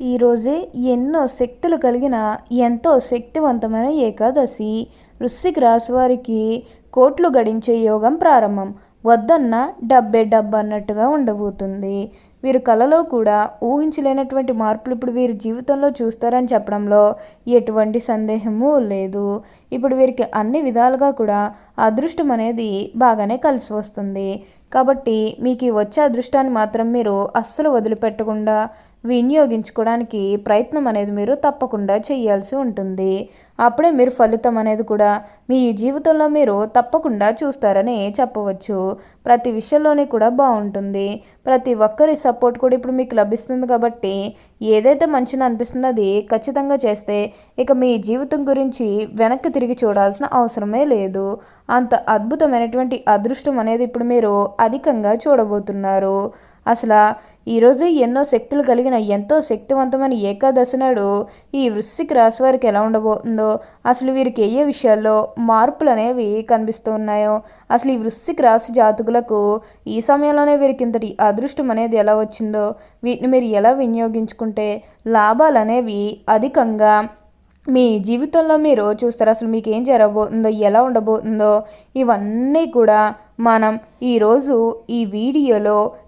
ఈరోజే ఎన్నో శక్తులు కలిగిన ఎంతో శక్తివంతమైన ఏకాదశి. వృశ్చిక రాశి వారికి కోట్లు గడించే యోగం ప్రారంభం. వద్దన్న డబ్బే డబ్బు అన్నట్టుగా ఉండబోతుంది. వీరు కలలో కూడా ఊహించలేనటువంటి మార్పులు ఇప్పుడు వీరి జీవితంలో చూస్తారని చెప్పడంలో ఎటువంటి సందేహము లేదు. ఇప్పుడు వీరికి అన్ని విధాలుగా కూడా అదృష్టం అనేది బాగానే కలిసి వస్తుంది. కాబట్టి మీకు వచ్చే అదృష్టాన్ని మాత్రం మీరు అస్సలు వదిలిపెట్టకుండా వినియోగించుకోవడానికి ప్రయత్నం అనేది మీరు తప్పకుండా చేయాల్సి ఉంటుంది. అప్పుడే మీరు ఫలితం అనేది కూడా మీ జీవితంలో మీరు తప్పకుండా చూస్తారని చెప్పవచ్చు. ప్రతి విషయంలోనే కూడా బాగుంటుంది. ప్రతి ఒక్కరి సపోర్ట్ కూడా ఇప్పుడు మీకు లభిస్తుంది కాబట్టి ఏదైతే మంచిని అనిపిస్తుందో అది ఖచ్చితంగా చేస్తే ఇక మీ జీవితం గురించి వెనక్కి తిరిగి చూడాల్సిన అవసరమే లేదు. అంత అద్భుతమైనటువంటి అదృష్టం అనేది ఇప్పుడు మీరు అధికంగా చూడబోతున్నారు. అసలు ఈరోజు ఎన్నో శక్తులు కలిగిన ఎంతో శక్తివంతమైన ఏకాదశి నాడు ఈ వృశ్చిక రాశి వారికి ఎలా ఉండబోతుందో అసలు వీరికి ఏ విషయాల్లో మార్పులు అనేవి కనిపిస్తూ ఉన్నాయో అసలు ఈ వృశ్చిక రాశి జాతకులకు ఈ సమయంలోనే వీరికి ఇంతటి అదృష్టం అనేది ఎలా వచ్చిందో వీటిని మీరు ఎలా వినియోగించుకుంటే లాభాలు అనేవి అధికంగా మీ జీవితంలో మీరు చూస్తారు. అసలు మీకు ఏం జరగబోతుందో ఎలా ఉండబోతుందో ఇవన్నీ కూడా మనం ఈరోజు ఈ వీడియోలో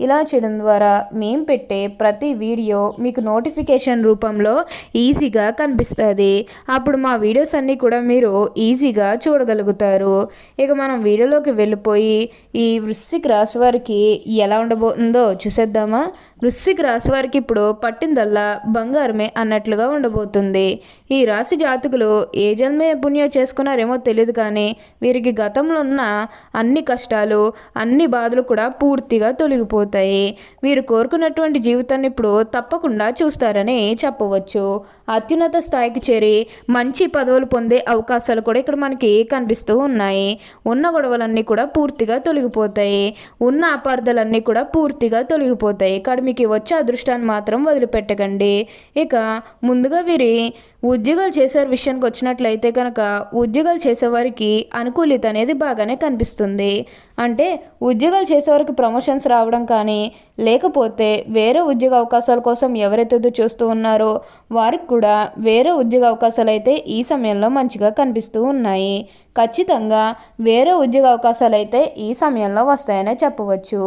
ఇలా చేయడం ద్వారా మేము పెట్టే ప్రతి వీడియో మీకు నోటిఫికేషన్ రూపంలో ఈజీగా కనిపిస్తుంది. అప్పుడు మా వీడియోస్ అన్నీ కూడా మీరు ఈజీగా చూడగలుగుతారు. ఇక మనం వీడియోలోకి వెళ్ళిపోయి ఈ వృశ్చిక రాశి వారికి ఎలా ఉండబోతుందో చూసేద్దామా? వృశ్చిక రాశి వారికి ఇప్పుడు పట్టిందల్లా బంగారమే అన్నట్లుగా ఉండబోతుంది. ఈ రాశి జాతకులు ఏ జన్మే పుణ్యం చేసుకున్నారేమో తెలియదు కానీ వీరికి గతంలో ఉన్న అన్ని కష్టాలు అన్ని బాధలు కూడా పూర్తిగా తొలగిపోతాయి. వీరు కోరుకున్నటువంటి జీవితాన్ని ఇప్పుడు తప్పకుండా చూస్తారని చెప్పవచ్చు. అత్యున్నత స్థాయికి చేరి మంచి పదవులు పొందే అవకాశాలు కూడా ఇక్కడ మనకి కనిపిస్తూ ఉన్నాయి. ఉన్న గొడవలన్నీ కూడా పూర్తిగా తొలగిపోతాయి. ఉన్న అపార్థాలన్నీ కూడా పూర్తిగా తొలగిపోతాయి. ఇక్కడ మీకు వచ్చే అదృష్టాన్ని మాత్రం వదిలిపెట్టకండి. ఇక ముందుగా వీరి ఉద్యోగాలు చేసే విషయానికి వచ్చినట్లయితే కనుక ఉద్యోగాలు చేసేవారికి అనుకూలిత అనేది బాగానే కనిపిస్తుంది. అంటే ఉద్యోగాలు చేసేవారికి ప్రమోషన్స్ రావడం కానీ లేకపోతే వేరే ఉద్యోగ అవకాశాల కోసం ఎవరైతే చూస్తూ ఉన్నారో వారికి కూడా వేరే ఉద్యోగ అవకాశాలు అయితే ఈ సమయంలో మంచిగా కనిపిస్తూ ఉన్నాయి. ఖచ్చితంగా వేరే ఉద్యోగ అవకాశాలు అయితే ఈ సమయంలో వస్తాయనే చెప్పవచ్చు.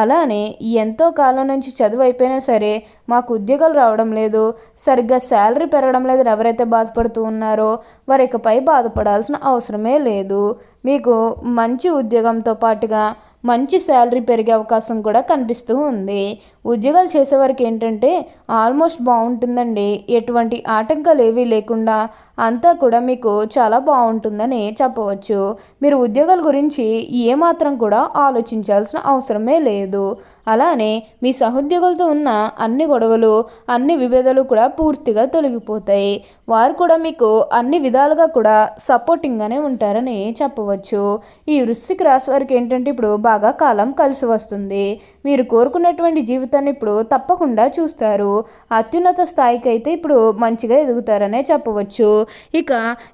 అలానే ఎంతో కాలం నుంచి చదువు అయిపోయినా సరే మాకు ఉద్యోగాలు రావడం లేదు సరిగ్గా శాలరీ పెరగడం లేదని ఎవరైతే బాధపడుతూ ఉన్నారో వారి ఇకపై బాధపడాల్సిన అవసరమే లేదు. మీకు మంచి ఉద్యోగంతో పాటుగా మంచి శాలరీ పెరిగే అవకాశం కూడా కనిపిస్తూ ఉంది. ఉద్యోగాలు చేసేవారికి ఏంటంటే ఆల్మోస్ట్ బాగుంటుందండి. ఎటువంటి ఆటంకాలు ఏవీ లేకుండా అంతా కూడా మీకు చాలా బాగుంటుందని చెప్పవచ్చు. మీరు ఉద్యోగాల గురించి ఏమాత్రం కూడా ఆలోచించాల్సిన అవసరమే లేదు. అలానే మీ సహోద్యోగులతో ఉన్న అన్ని గొడవలు అన్ని విభేదాలు కూడా పూర్తిగా తొలగిపోతాయి. వారు కూడా మీకు అన్ని విధాలుగా కూడా సపోర్టింగ్గానే ఉంటారని చెప్పవచ్చు. ఈ వృశ్చిక రాశి వారికి ఏంటంటే ఇప్పుడు బాగా కాలం కలిసి వస్తుంది. మీరు కోరుకున్నటువంటి జీవితాన్ని ఇప్పుడు తప్పకుండా చూస్తారు. అత్యున్నత స్థాయికి అయితే ఇప్పుడు మంచిగా ఎదుగుతారనే చెప్పవచ్చు. ఇక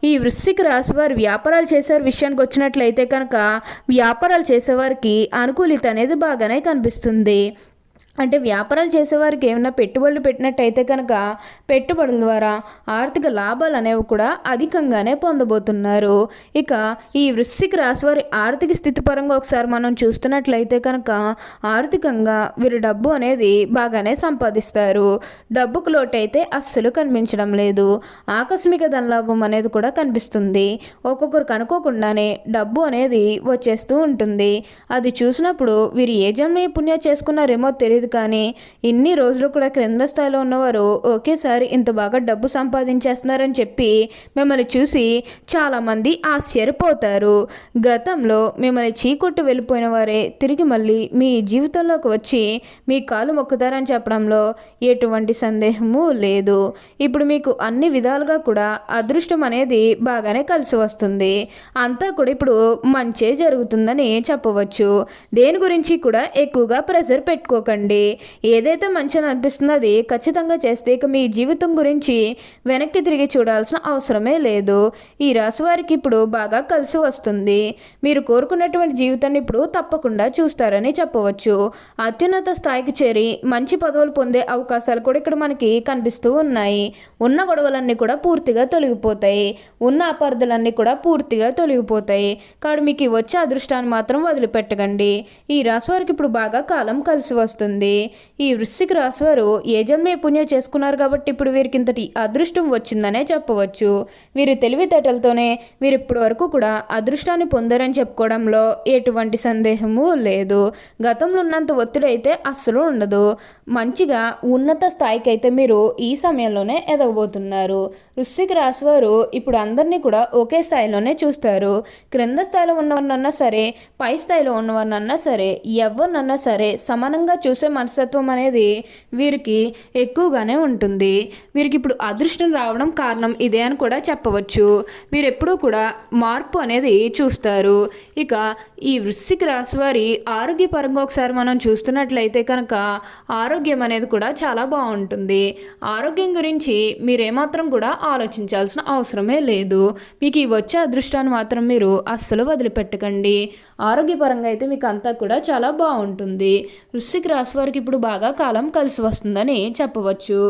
ఈ వృశ్చిక రాశి వారు వ్యాపారాలు చేసే విషయానికి వచ్చినట్లయితే కనుక వ్యాపారాలు చేసేవారికి అనుకూలిత అనేది బాగానే కనిపిస్తుంది. అంటే వ్యాపారాలు చేసేవారికి ఏమైనా పెట్టుబడులు పెట్టినట్టయితే కనుక పెట్టుబడుల ద్వారా ఆర్థిక లాభాలు అనేవి కూడా అధికంగానే పొందబోతున్నారు. ఇక ఈ వృశ్చిక రాశి వారి ఆర్థిక స్థితి పరంగా ఒకసారి మనం చూస్తున్నట్లయితే కనుక ఆర్థికంగా వీరు డబ్బు అనేది బాగానే సంపాదిస్తారు. డబ్బుకు లోటు అయితే అస్సలు కనిపించడం లేదు. ఆకస్మిక ధనలాభం అనేది కూడా కనిపిస్తుంది. ఒక్కొక్కరికి అనుకోకుండానే డబ్బు అనేది వచ్చేస్తూ ఉంటుంది. అది చూసినప్పుడు వీరు ఏ జన్మ పుణ్యం చేసుకున్నారేమో తెలియదు తెలియదు కానీ ఇన్ని రోజులు కూడా క్రింద స్థాయిలో ఉన్నవారు ఒకేసారి ఇంత బాగా డబ్బు సంపాదించేస్తున్నారని చెప్పి మిమ్మల్ని చూసి చాలామంది ఆశ్చర్యపోతారు. గతంలో మిమ్మల్ని చీకొట్టు వెళ్ళిపోయిన వారే తిరిగి మళ్ళీ మీ జీవితంలోకి వచ్చి మీ కాలు మొక్కుతారని చెప్పడంలో ఎటువంటి సందేహము లేదు. ఇప్పుడు మీకు అన్ని విధాలుగా కూడా అదృష్టం అనేది బాగానే కలిసి వస్తుంది. అంతా కూడా ఇప్పుడు మంచే జరుగుతుందని చెప్పవచ్చు. దేని గురించి కూడా ఎక్కువగా ప్రెషర్ పెట్టుకోకండి. ఏదైతే మంచి అనిపిస్తుందో అది ఖచ్చితంగా చేస్తే ఇక మీ జీవితం గురించి వెనక్కి తిరిగి చూడాల్సిన అవసరమే లేదు. ఈ రాశి వారికి ఇప్పుడు బాగా కలిసి వస్తుంది. మీరు కోరుకున్నటువంటి జీవితాన్ని ఇప్పుడు తప్పకుండా చూస్తారని చెప్పవచ్చు. అత్యున్నత స్థాయికి చేరి మంచి పదవులు పొందే అవకాశాలు కూడా ఇక్కడ మనకి కనిపిస్తూ ఉన్నాయి. ఉన్న గొడవలన్నీ కూడా పూర్తిగా తొలగిపోతాయి. ఉన్న అపార్థులన్నీ కూడా పూర్తిగా తొలగిపోతాయి. కాబట్టి మీకు వచ్చే అదృష్టాన్ని మాత్రం వదిలిపెట్టకండి. ఈ రాశి వారికి ఇప్పుడు బాగా కాలం కలిసి వస్తుంది. ఈ వృశ్చిక రాశి వారు ఏ జన్మే పుణ్యం చేసుకున్నారు కాబట్టి ఇప్పుడు వీరికి ఇంతటి అదృష్టం వచ్చిందనే చెప్పవచ్చు. వీరి తెలివితేటలతోనే వీరు ఇప్పటి వరకు కూడా అదృష్టాన్ని పొందారని చెప్పుకోవడంలో ఎటువంటి సందేహము లేదు. గతంలో ఉన్నంత ఒత్తిడి అయితే అస్సలు ఉండదు. మంచిగా ఉన్నత స్థాయికి అయితే మీరు ఈ సమయంలోనే ఎదగబోతున్నారు. వృశ్చిక రాశి వారు ఇప్పుడు అందరినీ కూడా ఒకే స్థాయిలోనే చూస్తారు. క్రింద స్థాయిలో ఉన్నవారినన్నా సరే పై స్థాయిలో ఉన్నవారినన్నా సరే ఎవరినన్నా సరే సమానంగా చూసే మనస్తత్వం అనేది వీరికి ఎక్కువగానే ఉంటుంది. వీరికి ఇప్పుడు అదృష్టం రావడం కారణం ఇదే అని కూడా చెప్పవచ్చు. వీరు ఎప్పుడూ కూడా మార్పు అనేది చూస్తారు. ఇక ఈ వృశ్చిక రాశి వారి ఆరోగ్యపరంగా ఒకసారి మనం చూస్తున్నట్లయితే కనుక ఆరోగ్యం అనేది కూడా చాలా బాగుంటుంది. ఆరోగ్యం గురించి మీరేమాత్రం కూడా ఆలోచించాల్సిన అవసరమే లేదు. మీకు ఈ వచ్చే అదృష్టాన్ని మాత్రం మీరు అస్సలు వదిలిపెట్టకండి. ఆరోగ్యపరంగా అయితే మీకు అంతా కూడా చాలా బాగుంటుంది. వృశ్చిక రాశి వారికి ఇప్పుడు బాగా కాలం కలిసి వస్తుందని చెప్పవచ్చు.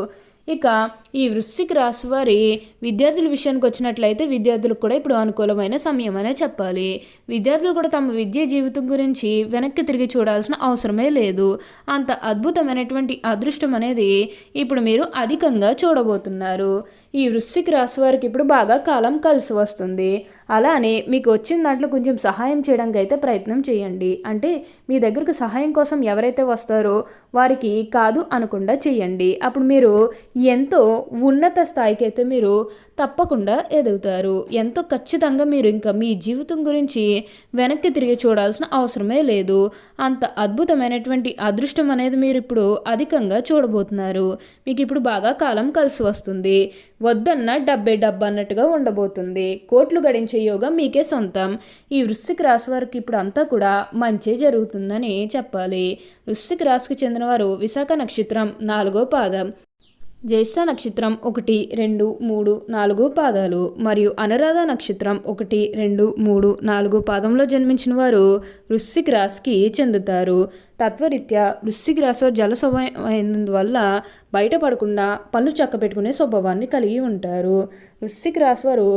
ఇక ఈ వృశ్చిక రాశి వారి విద్యార్థుల విషయానికి వచ్చినట్లయితే విద్యార్థులకు కూడా ఇప్పుడు అనుకూలమైన సమయం అనే చెప్పాలి. విద్యార్థులు కూడా తమ విద్యా జీవితం గురించి వెనక్కి తిరిగి చూడాల్సిన అవసరమే లేదు. అంత అద్భుతమైనటువంటి అదృష్టం అనేది ఇప్పుడు మీరు అధికంగా చూడబోతున్నారు. ఈ వృశ్చిక రాశి వారికి ఇప్పుడు బాగా కాలం కలిసి వస్తుంది. అలానే మీకు వచ్చిన దాంట్లో కొంచెం సహాయం చేయడానికి అయితే ప్రయత్నం చేయండి. అంటే మీ దగ్గరకు సహాయం కోసం ఎవరైతే వస్తారో వారికి కాదు అనకుండా చేయండి. అప్పుడు మీరు ఎంతో ఉన్నత స్థాయికి అయితే మీరు తప్పకుండా ఎదుగుతారు. ఎంతో ఖచ్చితంగా మీరు ఇంకా మీ జీవితం గురించి వెనక్కి తిరిగి చూడాల్సిన అవసరమే లేదు. అంత అద్భుతమైనటువంటి అదృష్టం అనేది మీరు ఇప్పుడు అధికంగా చూడబోతున్నారు. మీకు ఇప్పుడు బాగా కాలం కలిసి వస్తుంది. వద్దన్న డబ్బే డబ్బు అన్నట్టుగా ఉండబోతుంది. కోట్లు గడించే యోగం మీకే సొంతం. ఈ వృశ్చిక రాశి వారికి ఇప్పుడు అంతా కూడా మంచి జరుగుతుందని చెప్పాలి. వృశ్చిక రాశికి చెందినవారు విశాఖ నక్షత్రం నాలుగో పాదం. జ్యేష్ఠ నక్షత్రం ఒకటి రెండు మూడు నాలుగు పాదాలు మరియు అనురాధ నక్షత్రం ఒకటి రెండు మూడు నాలుగు పాదంలో జన్మించిన వారు వృశ్చిక రాశికి చెందుతారు. తత్వరీత్యా వృశ్చిక రాశి జల స్వభావం అయినందువల్ల బయటపడకుండా పళ్ళు చక్క పెట్టుకునే స్వభావాన్ని కలిగి ఉంటారు. వృశ్చిక రాశి వారు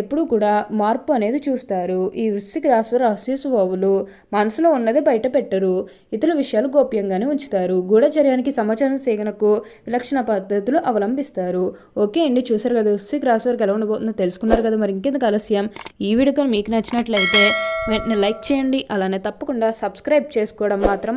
ఎప్పుడూ కూడా మార్పు అనేది చూస్తారు. ఈ వృశ్చిక రాశి వారు రహస్య స్వభావులు మనసులో ఉన్నది బయట పెట్టరు ఇతర విషయాలు గోప్యంగానే ఉంచుతారు. గూఢచర్యానికి సమాచారం సేకరణకు విలక్షణ పద్ధతులు అవలంబిస్తారు. ఓకే అండి చూసారు కదా వృశ్చిక రాశి వారికి ఎలా ఉండబోతుందో తెలుసుకున్నారు కదా మరి ఇంకెందుకు ఆలస్యం? ఈ వీడియో మీకు నచ్చినట్లయితే వెంటనే లైక్ చేయండి. అలానే తప్పకుండా సబ్స్క్రైబ్ చేసుకోవడం మాత్రం